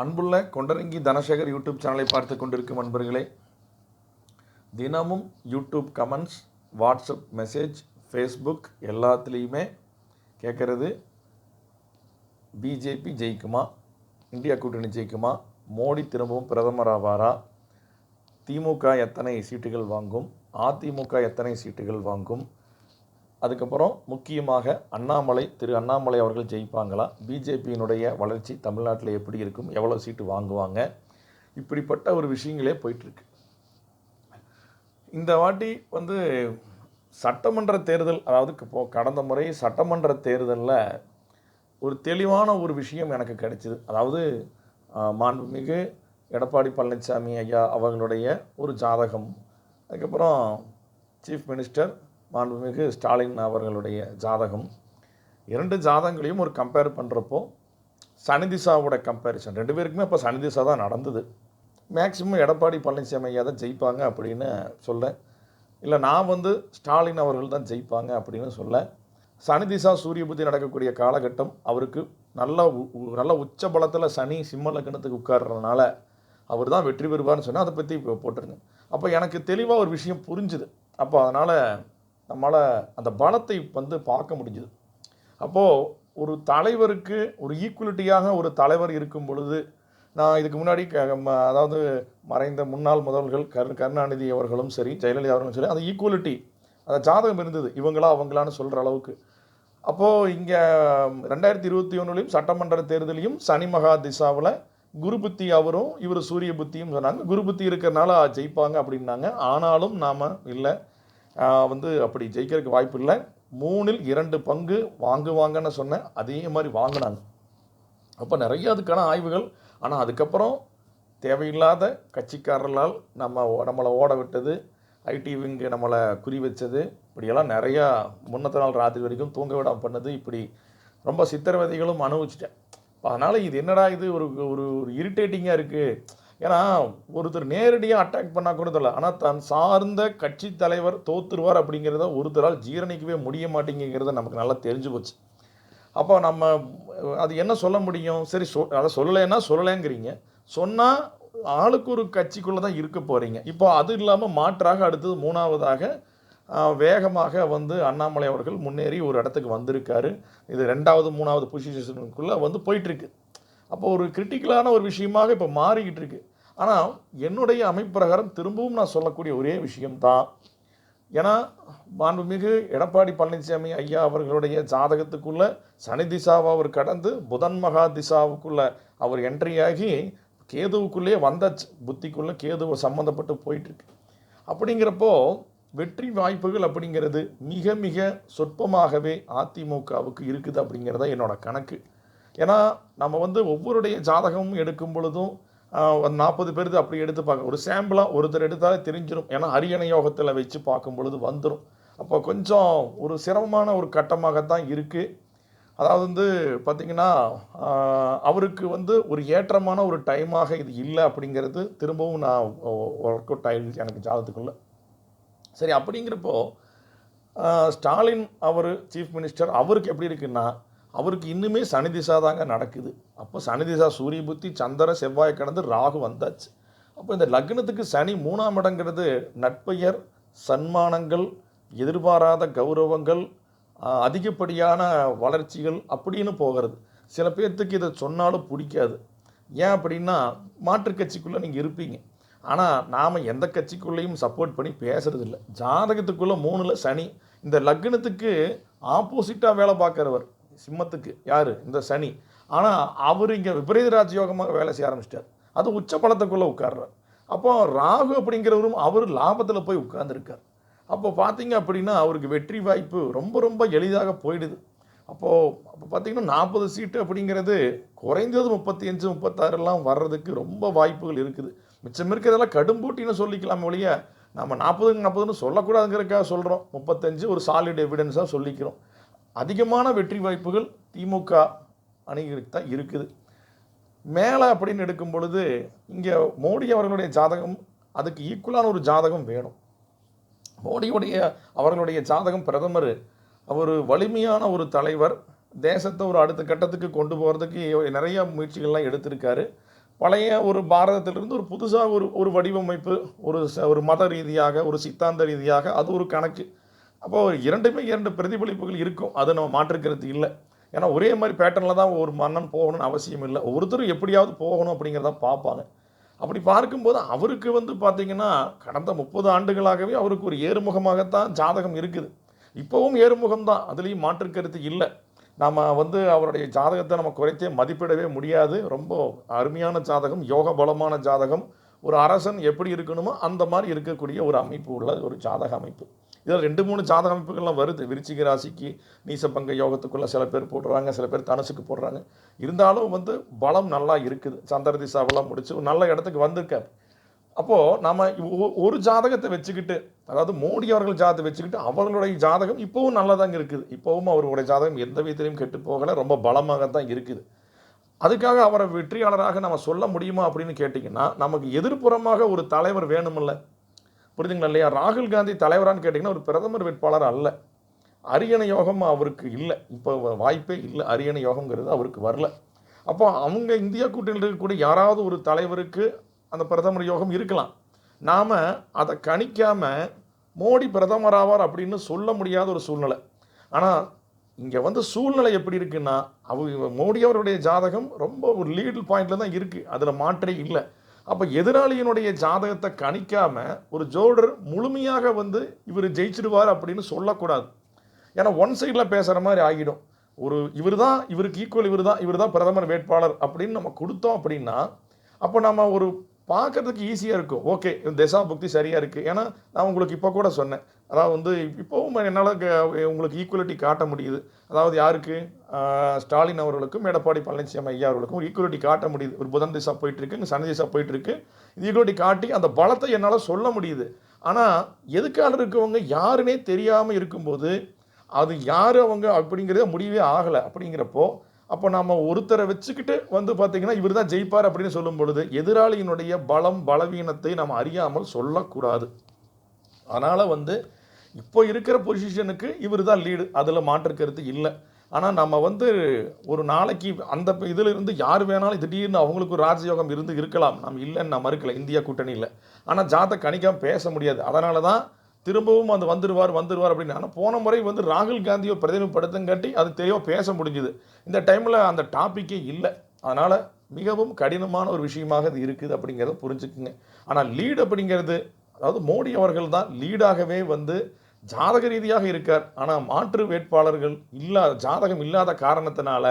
அன்புள்ள கொண்டரங்கி தனசேகர் யூடியூப் சேனலை பார்த்து கொண்டிருக்கும் அன்பர்களே தினமும் YouTube comments WhatsApp message Facebook எல்லாத்துலேயுமே கேட்குறது பிஜேபி ஜெயிக்குமா இந்தியா கூட்டணி ஜெயிக்குமா மோடி திரும்பவும் பிரதமர் ஆவாரா திமுக எத்தனை சீட்டுகள் வாங்கும் அதிமுக எத்தனை சீட்டுகள் வாங்கும் அதுக்கப்புறம் முக்கியமாக அண்ணாமலை திரு அண்ணாமலை அவர்கள் ஜெயிப்பாங்களா? பிஜேபியினுடைய வளர்ச்சி தமிழ்நாட்டில் எப்படி இருக்கும்? எவ்வளோ சீட்டு வாங்குவாங்க? இப்படிப்பட்ட ஒரு விஷயங்களே போயிட்டுருக்கு. இந்த வாட்டி வந்து சட்டமன்ற தேர்தல் அதாவது இப்போ கடந்த முறை சட்டமன்ற தேர்தலில் ஒரு தெளிவான ஒரு விஷயம் எனக்கு கிடைச்சிது. அதாவது மாண்புமிகு எடப்பாடி பழனிசாமி ஐயா அவர்களுடைய ஒரு ஜாதகம். அதுக்கப்புறம் சீஃப் மினிஸ்டர் மாண்புமிகு ஸ்டாலின் அவர்களுடைய ஜாதகம். இரண்டு ஜாதகங்களையும் ஒரு கம்பேர் பண்ணுறப்போ சனிதிசாவோட கம்பேரிசன் ரெண்டு பேருக்குமே இப்போ சனிதிசா தான் நடந்தது. மேக்சிமம் எடப்பாடி பழனிசாமி ஐயா தான் ஜெயிப்பாங்க அப்படின்னு சொல்ல இல்லை நான் வந்து ஸ்டாலின் அவர்கள் தான் ஜெயிப்பாங்க அப்படின்னு சொல்ல சனிதிசா சூரிய புத்தி நடக்கக்கூடிய காலகட்டம் அவருக்கு நல்ல நல்ல உச்ச பலத்தில் சனி சிம்ம லக்னத்துக்கு உட்கார்றதுனால அவர் தான் வெற்றி பெறுவார்னு சொன்னால் அதை பற்றி இப்போ போட்டிருந்தேன் அப்போ எனக்கு தெளிவாக ஒரு விஷயம் புரிஞ்சுது. அப்போ அதனால் நம்மளால் அந்த பலத்தை வந்து பார்க்க முடிஞ்சுது. அப்போது ஒரு தலைவருக்கு ஒரு ஈக்குவலிட்டியாக ஒரு தலைவர் இருக்கும் பொழுது நான் இதுக்கு முன்னாடி க- ம- அதாவது மறைந்த முன்னாள் முதல்வர்கள் கரு கருணாநிதி அவர்களும் சரி ஜெயலலிதா அவர்களும் சரி அந்த ஈக்குவலிட்டி அந்த ஜாதகம் இருந்தது. இவங்களா அவங்களான்னு சொல்கிற அளவுக்கு. அப்போது இங்கே ரெண்டாயிரத்தி இருபத்தி ஒன்றுலையும் சட்டமன்ற தேர்தலையும் சனி மகா திசாவில் குரு புத்தி அவரும் இவர் சூரிய புத்தியும் சொன்னாங்க. குரு புத்தி இருக்கிறனால ஜெயிப்பாங்க அப்படின்னாங்க. ஆனாலும் நாம் இல்லை. வந்து அப்படி ஜெயிக்கிறதுக்கு வாய்ப்பு இல்லை. மூணில் இரண்டு பங்கு வாங்குவாங்கன்னு சொன்னேன். அதே மாதிரி வாங்கினாங்க. அப்போ நிறைய அதுக்கான ஆய்வுகள். ஆனால் அதுக்கப்புறம் தேவையில்லாத கட்சிக்காரர்களால் நம்ம நம்மளை ஓட விட்டது. ஐடி விங்கு நம்மளை குறி வச்சது. இப்படியெல்லாம் நிறையா முன்னத்த நாள் ராத்திரி வரைக்கும் தூங்க விடாம பண்ணது. இப்படி ரொம்ப சித்திரவதைகளும் அனுபவிச்சிட்டேன். அதனால் இது என்னடா இது ஒரு ஒரு ஒரு இரிட்டேட்டிங்காக இருக்குது ஏன்னா ஒருத்தர் நேரடியாக அட்டாக் பண்ணால் கூட தெரியல. ஆனால் தன் சார்ந்த கட்சி தலைவர் தோத்துருவார் அப்படிங்கிறத ஒருத்தரால் ஜீரணிக்கவே முடிய மாட்டேங்கிறத நமக்கு நல்லா தெரிஞ்சு போச்சு. அப்போ நம்ம அது என்ன சொல்ல முடியும்? சரி சொ அதை சொல்லலைன்னா சொல்லலைங்கிறீங்க. சொன்னால் ஆளுக்கு ஒரு கட்சிக்குள்ளே தான் இருக்க போகிறீங்க இப்போ அது இல்லாமல் மாற்றாக அடுத்தது மூணாவதாக வேகமாக வந்து அண்ணாமலை அவர்கள் முன்னேறி ஒரு இடத்துக்கு வந்திருக்காரு. இது ரெண்டாவது மூணாவது பொசிஷனுக்குள்ளே வந்து போயிட்டுருக்கு அப்போ ஒரு கிரிட்டிக்கலான ஒரு விஷயமாக இப்போ மாறிக்கிட்டு இருக்குது ஆனால் என்னுடைய அமைப்பிரகாரம் திரும்பவும் நான் சொல்லக்கூடிய ஒரே விஷயம்தான். ஏன்னா மாண்புமிகு எடப்பாடி பழனிசாமி ஐயா அவர்களுடைய ஜாதகத்துக்குள்ளே சனி திசாவை அவர் கடந்து புதன் மகா திசாவுக்குள்ளே அவர் என்ட்ரி ஆகி கேதுவுக்குள்ளேயே புத்திக்குள்ளே கேதுவை சம்மந்தப்பட்டு போயிட்டுருக்கு. அப்படிங்கிறப்போ வெற்றி வாய்ப்புகள் அப்படிங்கிறது மிக மிக சொற்பமாகவே அதிமுகவுக்கு இருக்குது அப்படிங்கிறத என்னோட கணக்கு. ஏன்னா நம்ம வந்து ஒவ்வொருடைய ஜாதகமும் எடுக்கும் பொழுதும் நாற்பது பேருக்கு அப்படி எடுத்து பார்க்க ஒரு சாம்பிளாக ஒருத்தர் எடுத்தாலே தெரிஞ்சிடும் ஏன்னா அரியணை யோகத்தில் வச்சு பார்க்கும் பொழுது வந்துடும் அப்போ கொஞ்சம் ஒரு சிரமமான ஒரு கட்டமாகத்தான் இருக்குது அதாவது வந்து பார்த்திங்கன்னா அவருக்கு வந்து ஒரு ஏற்றமான ஒரு டைமாக இது இல்லை அப்படிங்கிறது திரும்பவும் நான் ஒர்க் அவுட் ஆகிடுச்சு எனக்கு ஜாதகத்துக்குள்ள. சரி அப்படிங்கிறப்போ ஸ்டாலின் அவர் சீஃப் மினிஸ்டர் அவருக்கு எப்படி இருக்குன்னா அவருக்கு இன்னுமே சனி திசா தாங்க நடக்குது. அப்போ சனி திசா சூரிய புத்தி சந்திர செவ்வாய் கடந்து ராகு வந்தாச்சு. அப்போ இந்த லக்னத்துக்கு சனி மூணாம் இடங்கிறது நட்பெயர் சன்மானங்கள் எதிர்பாராத கௌரவங்கள் அதிகப்படியான வளர்ச்சிகள் அப்படின்னு போகிறது. சில பேர்த்துக்கு இதை சொன்னாலும் பிடிக்காது. ஏன் அப்படின்னா மாற்றுக் கட்சிக்குள்ளே நீங்கள் இருப்பீங்க. ஆனால் நாம் எந்த கட்சிக்குள்ளேயும் சப்போர்ட் பண்ணி பேசுறது இல்லை ஜாதகத்துக்குள்ளே மூணில் சனி. இந்த லக்னத்துக்கு ஆப்போசிட்டாக வேலை பார்க்குறவர். சிம்மத்துக்கு. யார்? இந்த சனி. ஆனால் அவர் இங்கே விபரீத ராஜயோகமாக வேலை செய்ய ஆரம்பிச்சிட்டார். அது உச்ச பலத்துக்குள்ளே உட்கார்றார். அப்போ ராகு அப்படிங்கிறவரும் அவர் லாபத்தில் போய் உட்கார்ந்துருக்கார். அப்போ பார்த்தீங்க அப்படின்னா அவருக்கு வெற்றி வாய்ப்பு ரொம்ப ரொம்ப எளிதாக போயிடுது. அப்போது அப்போ பார்த்தீங்கன்னா நாற்பது சீட்டு அப்படிங்கிறது குறைந்தது முப்பத்தி அஞ்சு முப்பத்தாறுலாம் வர்றதுக்கு ரொம்ப வாய்ப்புகள் இருக்குது. மிச்சம் இருக்கிறதெல்லாம் கடும் போட்டின்னு சொல்லிக்கலாம் ஒழிய நம்ம நாற்பதுக்கு நாற்பதுன்னு சொல்லக்கூடாதுங்கிறதுக்காக சொல்கிறோம் முப்பத்தஞ்சு ஒரு சாலிட் எவிடன்ஸாக சொல்லிக்கிறோம். அதிகமான வெற்றி வாய்ப்புகள் திமுக அணிகளுக்கு தான் இருக்குது. மேலே அப்படின்னு எடுக்கும் பொழுது இங்கே மோடி அவர்களுடைய ஜாதகம் அதுக்கு ஈக்குவலான ஒரு ஜாதகம் வேணும். மோடியுடைய அவர்களுடைய ஜாதகம் பிரதமர் அவர் வலிமையான ஒரு தலைவர் தேசத்தை ஒரு அடுத்த கட்டத்துக்கு கொண்டு போகிறதுக்கு நிறைய முயற்சிகள்லாம் எடுத்திருக்காரு. பழைய ஒரு பாரதத்திலிருந்து ஒரு புதுசாக ஒரு ஒரு வடிவமைப்பு ஒரு ஒரு மத ரீதியாக ஒரு சித்தாந்த ரீதியாக அது ஒரு கணக்கு. அப்போது இரண்டுமே இரண்டு பிரதிபலிப்புகள் இருக்கும். அது நம்ம மாற்றுக்கிறது இல்லை. ஏன்னா ஒரே மாதிரி பேட்டர்னில் தான் ஒரு மன்னன் போகணும்னு அவசியம் இல்லை. ஒருத்தரும் எப்படியாவது போகணும் அப்படிங்கிறத பார்ப்பாங்க. அப்படி பார்க்கும்போது அவருக்கு வந்து பார்த்திங்கன்னா கடந்த முப்பது ஆண்டுகளாகவே அவருக்கு ஒரு ஏறுமுகமாகத்தான் ஜாதகம் இருக்குது. இப்போவும் ஏறுமுகம் தான். அதுலேயும் மாற்றுக்கருத்து இல்லை. நாம் வந்து அவருடைய ஜாதகத்தை நம்ம குறைத்தே மதிப்பிடவே முடியாது. ரொம்ப அருமையான ஜாதகம் யோக பலமான ஜாதகம். ஒரு அரசன் எப்படி இருக்கணுமோ அந்த மாதிரி இருக்கக்கூடிய ஒரு அமைப்பு உள்ள ஒரு ஜாதக அமைப்பு. இதில் ரெண்டு மூணு ஜாதக அமைப்புகள்லாம் வருது. விருச்சிக ராசிக்கு நீசப்பங்க யோகத்துக்குள்ளே சில பேர் போடுறாங்க சில பேர் தனுசுக்கு போடுறாங்க. இருந்தாலும் வந்து பலம் நல்லா இருக்குது. சந்திர திசாவெல்லாம் முடிச்சு ஒரு நல்ல இடத்துக்கு வந்திருக்காரு. அப்போது நம்ம ஒ- ஒரு ஜாதகத்தை வச்சுக்கிட்டு அதாவது மோடி அவர்கள் ஜாதகத்தை வச்சுக்கிட்டு அவர்களுடைய ஜாதகம் இப்போவும் நல்லதாங்க இருக்குது. இப்போவும் அவர்களுடைய ஜாதகம் எந்த விதத்திலையும் கெட்டு போகலை. ரொம்ப பலமாக தான் இருக்குது. அதுக்காக அவரை வெற்றியாளராக நம்ம சொல்ல முடியுமா அப்படின்னு கேட்டிங்கன்னா நமக்கு எதிர்ப்புறமாக ஒரு தலைவர் வேணுமில்ல. புரியுதுங்களா இல்லையா? ராகுல் காந்தி தலைவரான்னு கேட்டிங்கன்னா ஒரு பிரதமர் வேட்பாளர் அல்ல. அரியணை யோகம் அவருக்கு இல்லை. இப்போ வாய்ப்பே இல்லை. அரியணை யோகங்கிறது அவருக்கு வரல. அப்போ அவங்க இந்தியா கூட்டணியில் இருக்கக்கூடிய யாராவது ஒரு தலைவருக்கு அந்த பிரதமர் யோகம் இருக்கலாம். நாம் அதை கணிக்காமல் மோடி பிரதமர் ஆவார் அப்படின்னு சொல்ல முடியாத ஒரு சூழ்நிலை. ஆனால் இங்கே வந்து சூழ்நிலை எப்படி இருக்குன்னா அவ மோடி அவருடைய ஜாதகம் ரொம்ப ஒரு லீடல் பாயிண்டில் தான் இருக்குது அதில் மாற்றே இல்லை. அப்போ எதிராளியினுடைய ஜாதகத்தை கணிக்காம ஒரு ஜோடர் முழுமையாக வந்து இவர் ஜெயிச்சிடுவார் அப்படின்னு சொல்லக்கூடாது. ஏன்னா ஒன் சைடில் பேசுகிற மாதிரி ஆகிடும். ஒரு இவர் தான் இவருக்கு ஈக்குவல் இவர் தான் இவர் தான் பிரதமர் வேட்பாளர் அப்படின்னு நம்ம கொடுத்தோம் அப்படின்னா அப்போ நம்ம ஒரு பார்க்கறதுக்கு ஈஸியாக இருக்கும் ஓகே திசா புக்தி சரியாக இருக்குது ஏன்னா நான் உங்களுக்கு இப்போ கூட சொன்னேன். அதாவது வந்து இப்போவும் என்னால் உங்களுக்கு ஈக்குவலிட்டி காட்ட முடியுது. அதாவது யாருக்கு? ஸ்டாலின் அவர்களுக்கும் எடப்பாடி பழனிசாமி ஐயா அவர்களுக்கும் ஈக்குவலிட்டி காட்ட முடியுது. ஒரு புதன் திசா போயிட்டுருக்கு இங்கே சனி திசா போயிட்டுருக்கு. இது ஈக்குவலிட்டி காட்டி அந்த பலத்தை என்னால் சொல்ல முடியுது. ஆனால் எதுக்காக இருக்கவங்க யாருன்னே தெரியாமல் இருக்கும்போது அது யார் அவங்க அப்படிங்கிறத முடிவே ஆகலை. அப்படிங்கிறப்போ அப்போ நம்ம ஒருத்தரை வச்சுக்கிட்டு வந்து பார்த்தீங்கன்னா இவர் தான் ஜெயிப்பார் அப்படின்னு சொல்லும் பொழுது எதிராளியினுடைய பலம் பலவீனத்தை நாம் அறியாமல் சொல்லக்கூடாது. அதனால் வந்து இப்போ இருக்கிற பொசிஷனுக்கு இவர் தான் லீடு அதில் மாற்று கருத்து இல்லை. ஆனால் நம்ம வந்து ஒரு நாளைக்கு அந்த இதில் இருந்து யார் வேணாலும் திடீர்னு அவங்களுக்கு ஒரு ராஜயோகம் இருந்து இருக்கலாம். நம்ம இல்லைன்னு நான் மறுக்கலை. இந்தியா கூட்டணியில். ஆனால் ஜாத கணிக்காமல் பேச முடியாது. அதனால தான் திரும்பவும் அது வந்துடுவார் வந்துடுவார் அப்படின்னு. ஆனால் போன முறை வந்து ராகுல் காந்தியை பிரதிநிதிப்படுத்தங்காட்டி அது தெளிவாக பேச முடிஞ்சுது. இந்த டைமில் அந்த டாப்பிக்கே இல்லை. அதனால் மிகவும் கடினமான ஒரு விஷயமாக இது இருக்குது அப்படிங்கிறத புரிஞ்சுக்குங்க. ஆனால் லீட் அப்படிங்கிறது அதாவது மோடி அவர்கள் தான் லீடாகவே வந்து ஜாதக ரீதியாக இருக்கார். ஆனால் மாற்று வேட்பாளர்கள் இல்லாத ஜாதகம் இல்லாத காரணத்தினால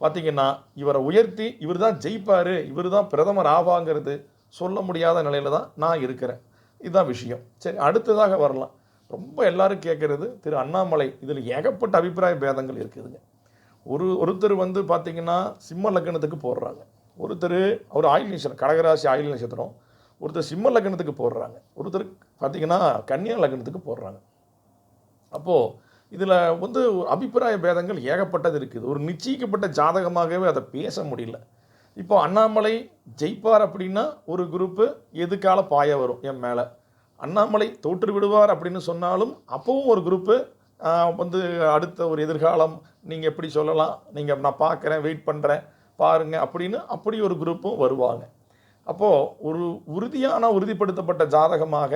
பார்த்தீங்கன்னா இவரை உயர்த்தி இவர் தான் ஜெயிப்பார் இவர் தான் பிரதமர் ஆவாங்கிறது சொல்ல முடியாத நிலையில் தான் நான் இருக்கிறேன். இதுதான் விஷயம். சரி அடுத்ததாக வரலாம். ரொம்ப எல்லாரும் கேட்குறது திரு அண்ணாமலை இதில் ஏகப்பட்ட அபிப்பிராய பேதங்கள் இருக்குதுங்க. ஒரு ஒருத்தர் வந்து பார்த்திங்கன்னா சிம்ம லக்னத்துக்கு போடுறாங்க. ஒருத்தர் அவர் ஆயுள் நட்சத்திரம் கடகராசி ஆயுள் நட்சத்திரம் ஒருத்தர் சிம்ம லக்னத்துக்கு போடுறாங்க. ஒருத்தர் பார்த்தீங்கன்னா கன்னியா லக்னத்துக்கு போடுறாங்க. அப்போது இதில் வந்து அபிப்பிராய பேதங்கள் ஏகப்பட்டது இருக்குது. ஒரு நிச்சயிக்கப்பட்ட ஜாதகமாகவே அதை பேச முடியல. இப்போ அண்ணாமலை ஜெயிப்பார் அப்படின்னா ஒரு குரூப்பு எதுக்கால பாய வரும் என் மேலே? அண்ணாமலை தோற்று விடுவார் அப்படின்னு சொன்னாலும் அப்போவும் ஒரு குரூப்பு வந்து அடுத்த ஒரு எதிர்காலம் நீங்கள் எப்படி சொல்லலாம்? நீங்கள் நான் பார்க்குறேன் வெயிட் பண்ணுறேன் பாருங்கள் அப்படின்னு அப்படி ஒரு குரூப்பும் வருவாங்க. அப்போது ஒரு உறுதியான உறுதிப்படுத்தப்பட்ட ஜாதகமாக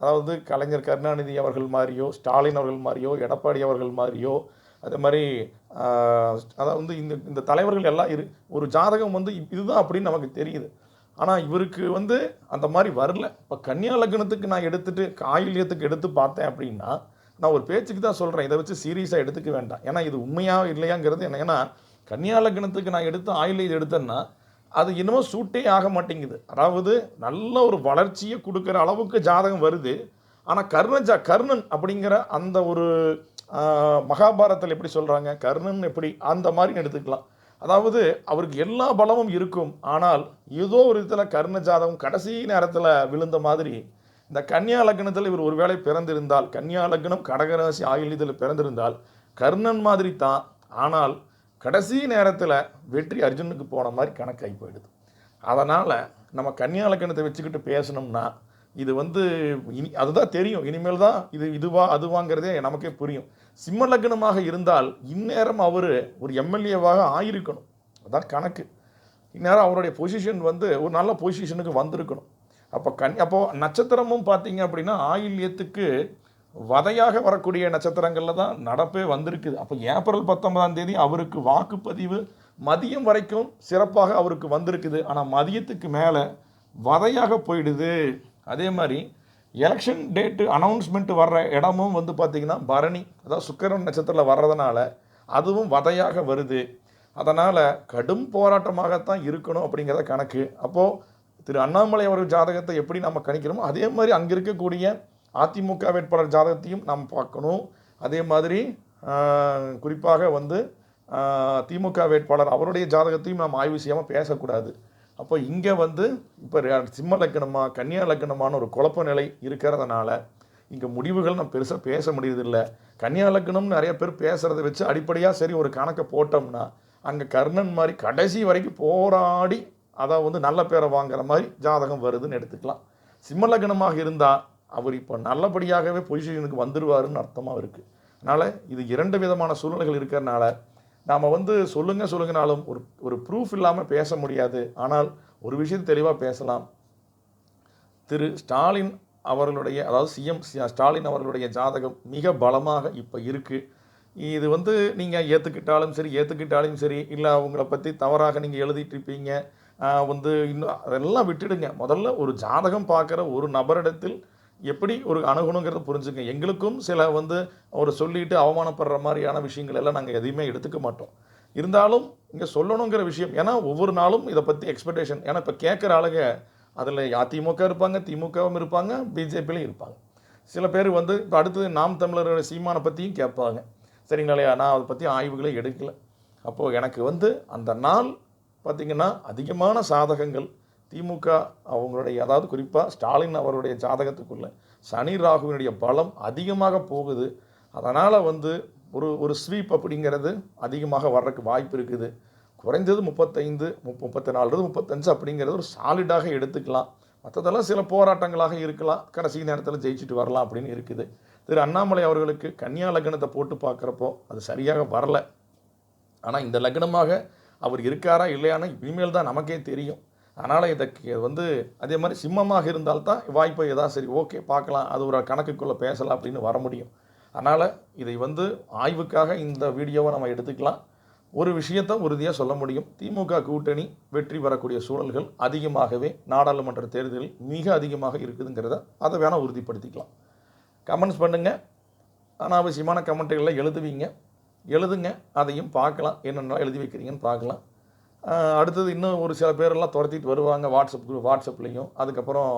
அதாவது கலைஞர் கருணாநிதி அவர்கள் மாதிரியோ ஸ்டாலின் அவர்கள் மாதிரியோ எடப்பாடி அவர்கள் மாதிரியோ அதே மாதிரி அதாவது வந்து இந்த இந்த தலைவர்கள் எல்லாம் இரு ஒரு ஜாதகம் வந்து இதுதான் அப்படின்னு நமக்கு தெரியுது. ஆனால் இவருக்கு வந்து அந்த மாதிரி வரல. இப்போ கன்னியா லக்னத்துக்கு நான் எடுத்துட்டு ஆயில்யத்துக்கு எடுத்து பார்த்தேன் அப்படின்னா நான் ஒரு பேச்சுக்கு தான் சொல்கிறேன் இதை வச்சு சீரியஸாக எடுத்துக்க வேண்டாம். ஏன்னா இது உண்மையாக இல்லையாங்கிறது என்ன ஏன்னா கன்னியா லக்னத்துக்கு நான் எடுத்து ஆயில்யம் எடுத்தேன்னா அது இன்னமும் சூட்டே ஆக மாட்டேங்குது. அதாவது நல்ல ஒரு வளர்ச்சியை கொடுக்குற அளவுக்கு ஜாதகம் வருது. ஆனால் கர்ணஜா கர்ணன் அப்படிங்கிற அந்த ஒரு மகாபாரத்தில் எப்படி சொல்கிறாங்க கர்ணன் எப்படி? அந்த மாதிரி எடுத்துக்கலாம். அதாவது அவருக்கு எல்லா பலமும் இருக்கும். ஆனால் ஏதோ ஒரு விதத்தில் கர்ண ஜாதகம் கடைசி நேரத்தில் விழுந்த மாதிரி இந்த கன்னியா லக்னத்தில் இவர் ஒருவேளை பிறந்திருந்தால் கன்னியா லக்னம் கடகராசி ஆயுள் பிறந்திருந்தால் கர்ணன் மாதிரி தான். ஆனால் கடைசி நேரத்தில் வெற்றி அர்ஜுனுக்கு போன மாதிரி கணக்காகி போயிடுது. அதனால் நம்ம கன்னியா லக்னத்தை வச்சுக்கிட்டு பேசணும்னா இது வந்து இனி அதுதான் தெரியும். இனிமேல் தான் இது இதுவா அதுவாங்கிறதே நமக்கே புரியும். சிம்ம லக்னமாக இருந்தால் இந்நேரம் அவர் ஒரு எம்எல்ஏவாக ஆயிருக்கணும். அதான் கணக்கு. இந்நேரம் அவருடைய பொசிஷன் வந்து ஒரு நல்ல பொசிஷனுக்கு வந்திருக்கணும். அப்போ கன் அப்போது நட்சத்திரமும் பார்த்தீங்க அப்படின்னா ஆயில்யத்துக்கு வதையாக வரக்கூடிய நட்சத்திரங்களில் தான் நடப்பே வந்திருக்குது. அப்போ ஏப்ரல் பத்தொன்பதாம் தேதி அவருக்கு வாக்குப்பதிவு மதியம் வரைக்கும் சிறப்பாக அவருக்கு வந்திருக்குது. ஆனால் மதியத்துக்கு மேலே வதையாக போயிடுது. அதே மாதிரி எலெக்ஷன் டேட்டு அனௌன்ஸ்மெண்ட் வர்ற இடமும் வந்து பார்த்திங்கன்னா பரணி அதாவது சுக்கிரன் நட்சத்திரத்தில் வர்றதுனால அதுவும் வதையாக வருது. அதனால் கடும் போராட்டமாகத்தான் இருக்கணும் அப்படிங்கிறத கணக்கு. அப்போது திரு அண்ணாமலை அவர்கள் ஜாதகத்தை எப்படி நம்ம கணிக்கிறோமோ அதே மாதிரி அங்கே இருக்கக்கூடிய அதிமுக வேட்பாளர் ஜாதகத்தையும் நாம் பார்க்கணும். அதே மாதிரி குறிப்பாக வந்து திமுக வேட்பாளர் அவருடைய ஜாதகத்தையும் நாம் ஆய்வு செய்யாமல் பேசக்கூடாது. அப்போ இங்கே வந்து இப்போ சிம்ம லக்கணமாக கன்னியா லக்கணமான ஒரு குழப்ப நிலை இருக்கிறதுனால இங்கே முடிவுகள் நம்ம பெருசாக பேச முடியறதில்ல. கன்னியா லக்கணம்னு நிறைய பேர் பேசுகிறத வச்சு அடிப்படையாக சரி ஒரு கணக்கை போட்டோம்னா அங்கே கர்ணன் மாதிரி கடைசி வரைக்கும் போராடி அதை வந்து நல்ல பேரை வாங்குற மாதிரி ஜாதகம் வருதுன்னு எடுத்துக்கலாம். சிம்ம லக்னமாக இருந்தால் அவர் இப்போ நல்லபடியாகவே பொசிஷனுக்கு வந்துடுவாருன்னு அர்த்தமாக இருக்குது அதனால் இது இரண்டு விதமான சூழ்நிலைகள் இருக்கிறனால நாம் வந்து சொல்லுங்க சொல்லுங்கனாலும் ஒரு ஒரு ப்ரூஃப் இல்லாமல் பேச முடியாது. ஆனால் ஒரு விஷயம் தெளிவாக பேசலாம். திரு ஸ்டாலின் அவர்களுடைய அதாவது சிஎம் ஸ்டாலின் அவர்களுடைய ஜாதகம் மிக பலமாக இப்போ இருக்குது இது வந்து நீங்கள் ஏற்றுக்கிட்டாலும் சரி ஏற்றுக்கிட்டாலும் சரி இல்லை அவங்கள பற்றி தவறாக நீங்கள் எழுதிட்டுருப்பீங்க வந்து இன்னும் அதெல்லாம் விட்டுடுங்க. முதல்ல ஒரு ஜாதகம் பார்க்குற ஒரு நபரிடத்தில் எப்படி ஒரு அணுகணுங்கிறத புரிஞ்சுங்க. எங்களுக்கும் சில வந்து ஒரு சொல்லிட்டு அவமானப்படுற மாதிரியான விஷயங்கள் எல்லாம் நாங்கள் எதையுமே எடுத்துக்க மாட்டோம். இருந்தாலும் இங்கே சொல்லணுங்கிற விஷயம் ஏன்னா ஒவ்வொரு நாளும் இதை பற்றி எக்ஸ்பெக்டேஷன் ஏன்னா இப்போ கேட்குற ஆளுங்க அதில் அதிமுக இருப்பாங்க திமுகவும் இருப்பாங்க பிஜேபிலையும் இருப்பாங்க. சில பேர் வந்து இப்போ அடுத்தது நாம் தமிழர் சீமானை பற்றியும் கேட்பாங்க. சரிங்களா இல்லையா? நான் அதை பற்றி ஆய்வுகளே எடுக்கலை. அப்போது எனக்கு வந்து அந்த நாள் பார்த்திங்கன்னா அதிகமான சாதகங்கள். திமுக அவங்களுடைய அதாவது குறிப்பாக ஸ்டாலின் அவருடைய ஜாதகத்துக்குள்ள சனி ராகுவினுடைய பலம் அதிகமாக போகுது. அதனால் வந்து ஒரு ஒரு ஸ்வீப் அப்படிங்கிறது அதிகமாக வர்றதுக்கு வாய்ப்பு இருக்குது. குறைஞ்சது முப்பத்தைந்து முப் முப்பத்தி நாலு முப்பத்தஞ்சு அப்படிங்கிறது ஒரு சாலிடாக எடுத்துக்கலாம். மற்றதெல்லாம் சில போராட்டங்களாக இருக்கலாம். கடைசி நேரத்தில் ஜெயிச்சுட்டு வரலாம் அப்படின்னு இருக்குது. திரு அண்ணாமலை அவர்களுக்கு கன்னியா லக்னத்தை போட்டு பார்க்குறப்போ அது சரியாக வரல. ஆனால் இந்த லக்னமாக அவர் இருக்காரா இல்லையான்னு இனிமேல் தான் நமக்கே தெரியும். அதனால் இதை வந்து அதே மாதிரி சிம்மமாக இருந்தால்தான் வாய்ப்பை எதாவது சரி ஓகே பார்க்கலாம் அது ஒரு கணக்குக்குள்ளே பேசலாம் அப்படின்னு வர முடியும். அதனால் இதை வந்து ஆய்வுக்காக இந்த வீடியோவை நம்ம எடுத்துக்கலாம். ஒரு விஷயத்தை உறுதியாக சொல்ல முடியும். திமுக கூட்டணி வெற்றி பெறக்கூடிய சூழல்கள் அதிகமாகவே நாடாளுமன்ற தேர்தலில் மிக அதிகமாக இருக்குதுங்கிறத அதை வேணால் உறுதிப்படுத்திக்கலாம். கமெண்ட்ஸ் பண்ணுங்கள் அனாவசியமான கமெண்ட்டுகளில் எழுதுவீங்க. எழுதுங்க அதையும் பார்க்கலாம். என்னென்னலாம் எழுதி வைக்கிறீங்கன்னு பார்க்கலாம். அடுத்தது இன்னும் ஒரு சில பேரெல்லாம் துரத்திட்டு வருவாங்க வாட்ஸ்அப் குரூப் வாட்ஸ்அப்லேயும். அதுக்கப்புறம்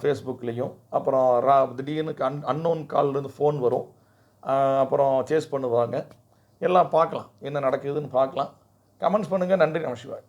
ஃபேஸ்புக்லேயும் அப்புறம் ரா திடீர்னு அன் அன்னோன் கால்லேருந்து ஃபோன் வரும். அப்புறம் சேஸ் பண்ணுவாங்க. எல்லாம் பார்க்கலாம். என்ன நடக்குதுன்னு பார்க்கலாம். கமெண்ட்ஸ் பண்ணுங்கள் நன்றி. நமசிவாய்